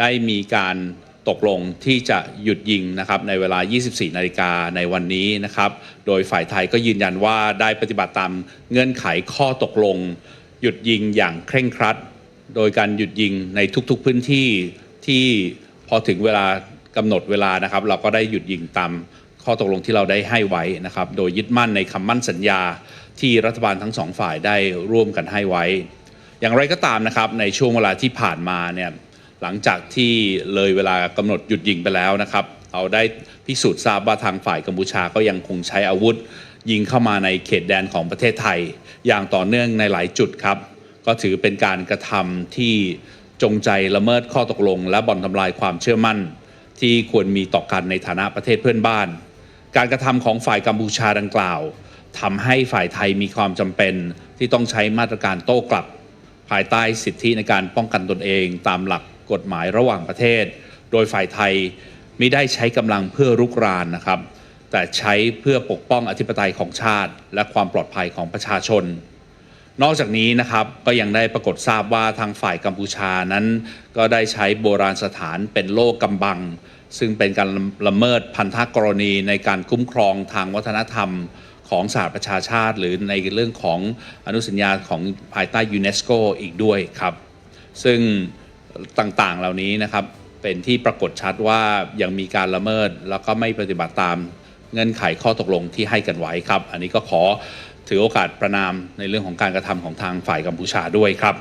ได้มีการตกลงที่จะหยุดยิงนะครับในเวลา 24 นาฬิกาในวันนี้นะครับ โดยฝ่ายไทยก็ยืนยันว่าได้ปฏิบัติตามเงื่อนไขข้อตกลง หยุดยิงอย่างเคร่งครัด โดยการหยุดยิงในทุกๆพื้นที่ที่พอถึงเวลากำหนดเวลานะครับ เราก็ได้หยุดยิงตามข้อตกลงที่เราได้ให้ไว้นะครับ โดยยึดมั่นในคำมั่นสัญญาที่รัฐบาลทั้งสองฝ่ายได้ร่วมกันให้ไว้ อย่างไรก็ตามนะครับในช่วงเวลาที่ผ่านมาเนี่ย หลังจากที่เลยเวลากำหนดหยุดยิงไปแล้วนะครับเอาได้พิสูจน์ทราบว่าทางฝ่ายกัมพูชาก็ยังคงใช้อาวุธ ยิงเข้ามาในเขตแดนของประเทศไทย อย่างต่อเนื่องในหลายจุดครับ ก็ถือเป็นการกระทำที่จงใจละเมิดข้อตกลง และบ่อนทำลายความเชื่อมั่น ที่ควรมีต่อกันในฐานะประเทศเพื่อนบ้าน การกระทำของฝ่ายกัมพูชาดังกล่าวทำให้ฝ่ายไทยมีความจำเป็นที่ต้องใช้มาตรการโต้กลับ ภายใต้สิทธิในการป้องกันตนเองตามหลัก กฎหมายระหว่างประเทศ โดยฝ่ายไทยไม่ได้ใช้กำลังเพื่อรุกรานนะครับ แต่ใช้เพื่อปกป้องอธิปไตยของชาติ และความปลอดภัยของประชาชน นอกจากนี้นะครับก็ยังได้ปรากฏทราบว่าทางฝ่ายกัมพูชานั้น ก็ได้ใช้โบราณสถานเป็นโลกกำบัง ซึ่งเป็นการละเมิดพันธกรณีในการคุ้มครองทางวัฒนธรรมของสหประชาชาติ หรือในเรื่องของอนุสัญญาของภายใต้ยูเนสโกอีกด้วยครับ ซึ่ง ต่างๆ เหล่านี้นะครับ เป็นที่ปรากฏชัดว่ายังมีการละเมิด แล้วก็ไม่ปฏิบัติตามเงื่อนไขข้อตกลงที่ให้กันไว้ครับ อันนี้ก็ขอถือโอกาสประนามในเรื่องของการกระทำของทางฝ่ายกัมพูชาด้วยครับ